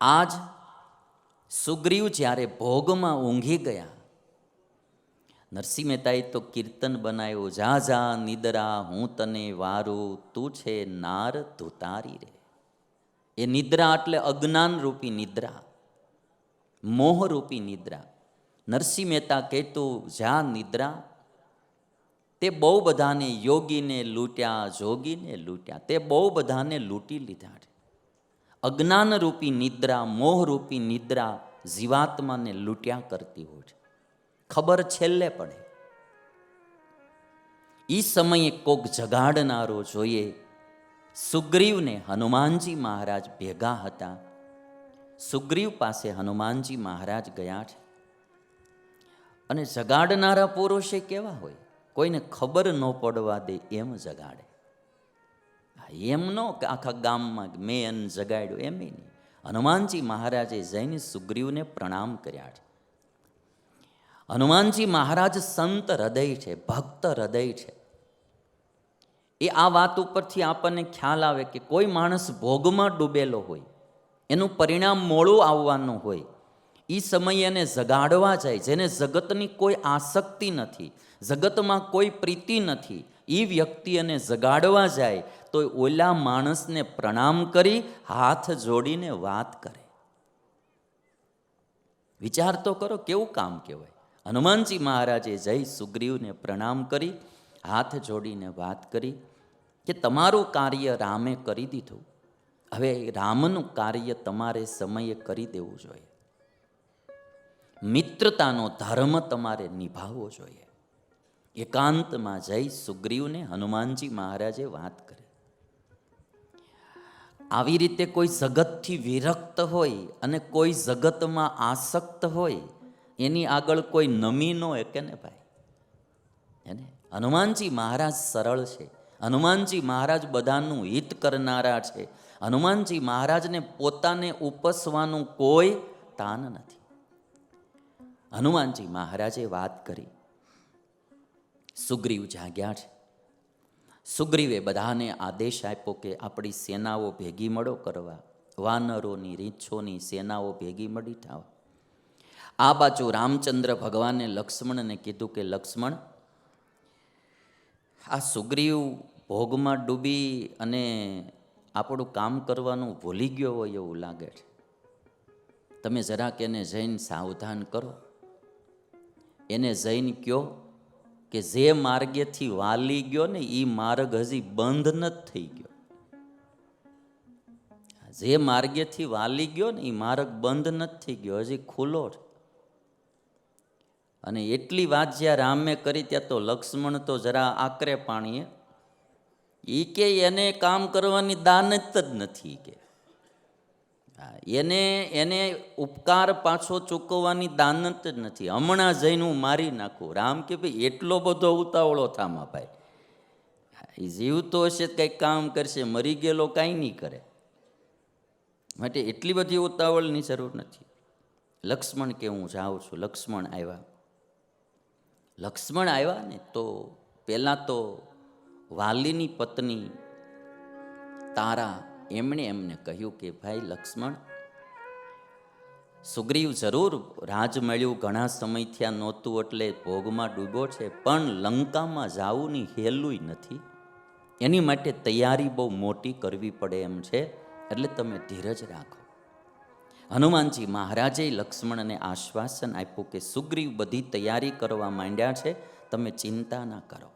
આજ સુગ્રીવ જ્યારે ભોગમાં ઊંઘી ગયા, નરસિંહ મહેતાએ તો કીર્તન બનાવ્યો, જા જા, નિદ્રા, હું તને વારું, તું છે નાર ધુતારી રે. એ નિદ્રા એટલે અજ્ઞાન રૂપી નિદ્રા, મોહરૂપી નિદ્રા. નરસિંહ મહેતા કહેતું, જા, નિદ્રા. તે બહુ બધાને યોગીને લૂંટ્યા, જોગીને લૂંટ્યા, તે બહુ બધાને લૂંટી લીધા છે. અજ્ઞાનરૂપી નિદ્રા, મોહરૂપી નિદ્રા જીવાત્માને લૂંટ્યા કરતી હોય છે. ખબર છેલ્લે પડે. એ સમયે કોક જગાડનારો જોઈએ. સુગ્રીવને હનુમાનજી મહારાજ ભેગા હતા. સુગ્રીવ પાસે હનુમાનજી મહારાજ ગયા છે. અને જગાડનારા પુરુષે કેવા હોય? કોઈને ખબર ન પડવા દે એમ જગાડે. એમ ન કે આખા ગામમાં મેં એને જગાડ્યો એમ નહીં. હનુમાનજી મહારાજે જઈને સુગ્રીવને પ્રણામ કર્યા છે. હનુમાનજી મહારાજ સંત હૃદય છે, ભક્ત હૃદય છે. એ આ વાત ઉપરથી આપણને ખ્યાલ આવે કે કોઈ માણસ ભોગમાં ડૂબેલો હોય, એનું પરિણામ મોડું આવવાનું હોય એ સમયે એને જગાડવા જાય, જેને જગતની કોઈ આસક્તિ નથી, જગતમાં કોઈ પ્રીતિ નથી એ વ્યક્તિ એને જગાડવા જાય તો ઓલા માણસને પ્રણામ કરી, હાથ જોડીને વાત કરે. વિચાર તો કરો કેવું કામ કહેવાય. હનુમાનજી મહારાજે જઈ સુગ્રીવને પ્રણામ કરી, હાથ જોડીને વાત કરી કે તમારું કાર્ય રામે કરી દીધું. હવે રામનું કાર્ય તમારે સમયે કરી દેવું જોઈએ. મિત્રતાનો ધર્મ તમારે નિભાવવો જોઈએ. એકાંતમાં જઈ સુગ્રીવને હનુમાનજી મહારાજે વાત કરી. આવી રીતે કોઈ જગતથી વિરક્ત હોય અને કોઈ જગતમાં આસક્ત હોય, એની આગળ કોઈ નમી ન કે ને ભાઈ? એને હનુમાનજી મહારાજ સરળ છે. હનુમાનજી મહારાજ બધાનું હિત કરનારા છે. હનુમાનજી મહારાજને પોતાને ઉપસવાનું કોઈ તાન નથી. હનુમાનજી મહારાજે વાત કરી. સુગ્રીવ જાગ્યા છે. સુગ્રીવે બધાને આદેશ આપ્યો કે આપણી સેનાઓ ભેગી મળો કરવા, વાનરોની, રીંછોની સેનાઓ ભેગી મળી થાવ. આ બાજુ રામચંદ્ર ભગવાને લક્ષ્મણને કીધું કે, લક્ષ્મણ, આ સુગ્રીવ ભોગમાં ડૂબી અને આપણું કામ કરવાનું ભૂલી ગયો હોય એવું લાગે છે. તમે જરાક એને જઈને સાવધાન કરો. એને જઈને કયો કે જે માર્ગેથી વાલી ગયો ને એ માર્ગ હજી બંધ નથી થઈ ગયો. જે માર્ગેથી વાલી ગયો ને એ માર્ગ બંધ નથી થઈ ગયો, હજી ખુલ્લો છે. અને એટલી વાત જ્યાં રામે કરી ત્યાં તો લક્ષ્મણ તો જરા આકરે પાણીએ. એ કે એને કામ કરવાની દાનત જ નથી કે. એને એને ઉપકાર પાછો ચૂકવવાની દાનત જ નથી. હમણાં જઈને હું મારી નાખું. રામ કે ભાઈ, એટલો બધો ઉતાવળો થામા ભાઈ. એ જીવતો હશે કંઈક કામ કરશે, મરી ગયેલો કાંઈ નહીં કરે. માટે એટલી બધી ઉતાવળની જરૂર નથી. લક્ષ્મણ કે હું જાઉં છું? લક્ષ્મણ આવ્યા. લક્ષ્મણ આવ્યા ને તો પહેલાં તો વાલીની પત્ની તારા એમણે એમને કહ્યું કે, ભાઈ લક્ષ્મણ, સુગ્રીવ જરૂર રાજ મળ્યું ઘણા સમય થયા નહોતું એટલે ભોગમાં ડૂબ્યો છે, પણ લંકામાં જાવુંની હેલું નથી. એની માટે તૈયારી બહુ મોટી કરવી પડે એમ છે, એટલે તમે ધીરજ રાખો. હનુમાનજી મહારાજે લક્ષ્મણને આશ્વાસન આપ્યું કે, સુગ્રીવ બધી તૈયારી કરવા માંડ્યા છે, તમે ચિંતા ના કરો.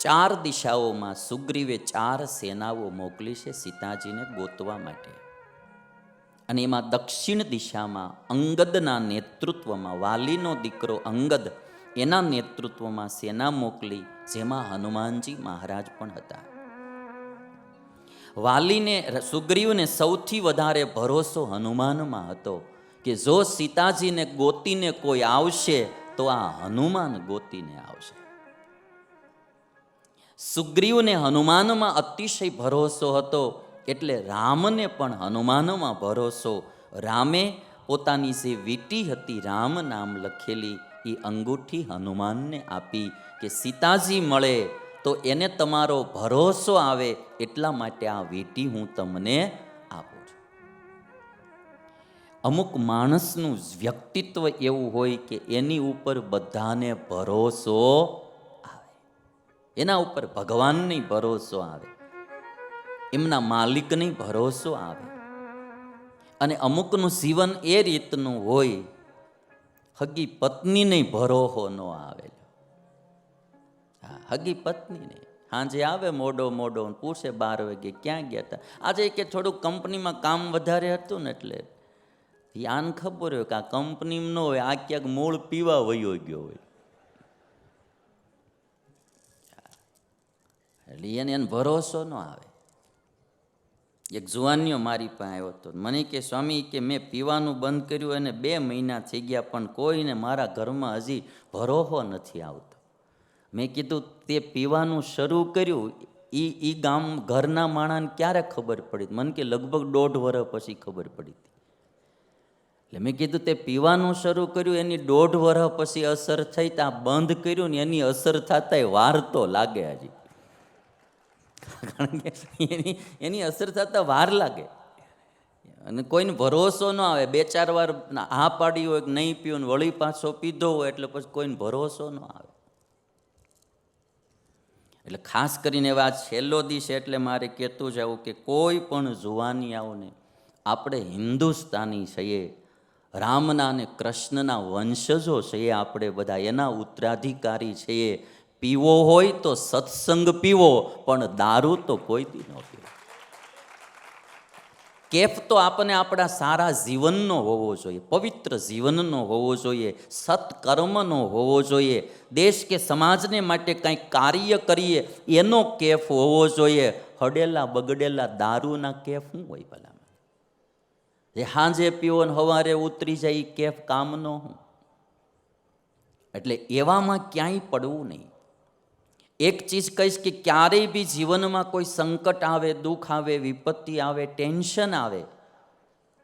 ચાર દિશાઓમાં સુગ્રીવે ચાર સેનાઓ મોકલી છે સીતાજીને ગોતવા માટે. અને એમાં દક્ષિણ દિશામાં અંગદના નેતૃત્વમાં, વાલીનો દીકરો અંગદ, એના નેતૃત્વમાં સેના મોકલી, જેમાં હનુમાનજી મહારાજ પણ હતા. વાલીને, સુગ્રીવને સૌથી વધારે ભરોસો હનુમાનમાં હતો કે જો સીતાજીને ગોતીને કોઈ આવશે, તો આ હનુમાન ગોતીને આવશે. સુગ્રીવને હનુમાનમાં અતિશય ભરોસો હતો. એટલે રામને પણ હનુમાનમાં ભરોસો. રામે પોતાની જે વીટી હતી, રામ નામ લખેલી એ અંગૂઠી હનુમાનને આપી કે, સીતાજી મળે, તો એને તમારો ભરોસો આવે, એટલા માટે આ વીટી હું તમને આપું છું. અમુક માણસનું વ્યક્તિત્વ એવું હોય કે એની ઉપર બધાને ભરોસો એના ઉપર ભગવાનની ભરોસો આવે. એમના માલિકની ભરોસો આવે. અને અમુકનું જીવન એ રીતનું હોય, હગી પત્નીને ભરોહો ન આવે. હા, હગી પત્નીને. સાંજે આવે મોડો મોડો પૂછે બાર વાગે ક્યાં ગયા હતા આજે કે થોડુંક કંપનીમાં કામ વધારે હતું ને એટલે આન ખબર હોય કે આ કંપનીમાં ન હોય, આ ક્યાંક મૂળ પીવા વયો ગયો હોય. એટલે એને એને ભરોસો ન આવે. એક જુવાનીઓ મારી પાસે આવ્યો હતો. મને કે, સ્વામી, કે મેં પીવાનું બંધ કર્યું અને બે મહિના થઈ ગયા, પણ કોઈને મારા ઘરમાં હજી ભરોહો નથી આવતો. મેં કીધું, તે પીવાનું શરૂ કર્યું એ એ ગામ ઘરના માણાને ક્યારે ખબર પડી? મને કે, લગભગ દોઢ વર્ષ પછી ખબર પડી હતી. એટલે મેં કીધું, તે પીવાનું શરૂ કર્યું, એની દોઢ વર્ષ પછી અસર થઈ ત્યાં બંધ કર્યું ને એની અસર થતાંય વાર તો લાગે હજી. કારણ કે એની એની અસર થતાં વાર લાગે. અને કોઈને ભરોસો ન આવે. બે, ચાર વાર હા પાડી હોય કે નહીં પીવું વળી પાછો પીધો હોય એટલે પછી કોઈને ભરોસો ન આવે. એટલે ખાસ કરીને એવા છેલ્લો દિવસ એટલે મારે કહેતું જવું કે કોઈ પણ જુવાની આવું ને આપણે હિન્દુસ્તાની છીએ, રામના અને કૃષ્ણના વંશજો છીએ આપણે બધા. એના ઉત્તરાધિકારી છીએ. પીવો હોય તો સત્સંગ પીવો, પણ દારૂ તો કોઈ દી ન પીવો. કેફ તો આપણને આપણા સારા જીવનનો હોવો જોઈએ, પવિત્ર જીવનનો હોવો જોઈએ, સત્કર્મનો હોવો જોઈએ, દેશ કે સમાજને માટે કંઈક કાર્ય કરીએ, એનો કેફ હોવો જોઈએ. હડેલા બગડેલા દારૂના કેફ શું હોય ભલામાં જે હાંજે પીવો ને સવારે ઉતરી જાય એ કેફ કામનો હું એટલે એવામાં ક્યાંય પડવું નહીં. એક ચીજ કહીશ કે ક્યારેય બી જીવનમાં કોઈ સંકટ આવે, દુઃખ આવે, વિપત્તિ આવે, ટેન્શન આવે,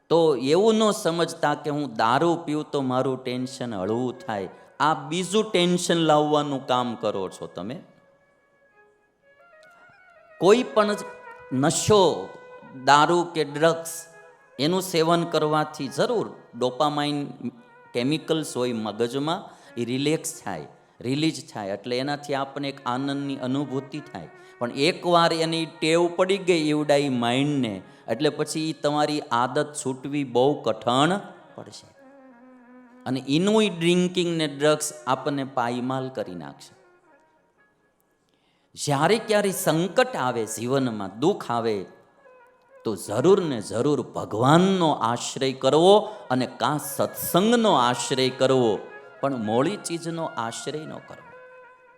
તો એવું ન સમજતા કે હું દારૂ પીઉં તો મારું ટેન્શન હળવું થાય. આ બીજું ટેન્શન લાવવાનું કામ કરો છો તમે. કોઈ પણ નશો, દારૂ કે ડ્રગ્સ એનું સેવન કરવાથી જરૂર ડોપામાઇન, કેમિકલ્સ હોય મગજમાં, એ રિલેક્સ થાય. રિલીઝ થાય એટલે એનાથી આપણને એક આનંદની અનુભૂતિ થાય. પણ એકવાર એની ટેવ પડી ગઈ એવડાઈ માઇન્ડને, એટલે પછી તમારી આદત છૂટવી બહુ કઠણ પડશે. અને એનું ડ્રિંકિંગ ને ડ્રગ્સ આપણને પાયમાલ કરી નાખશે. જ્યારે ક્યારે સંકટ આવે, જીવનમાં દુઃખ આવે, તો જરૂર ને જરૂર ભગવાનનો આશ્રય કરવો અને કાં સત્સંગનો આશ્રય કરવો પણ મોળી ચીજનો આશ્રય ન કરવો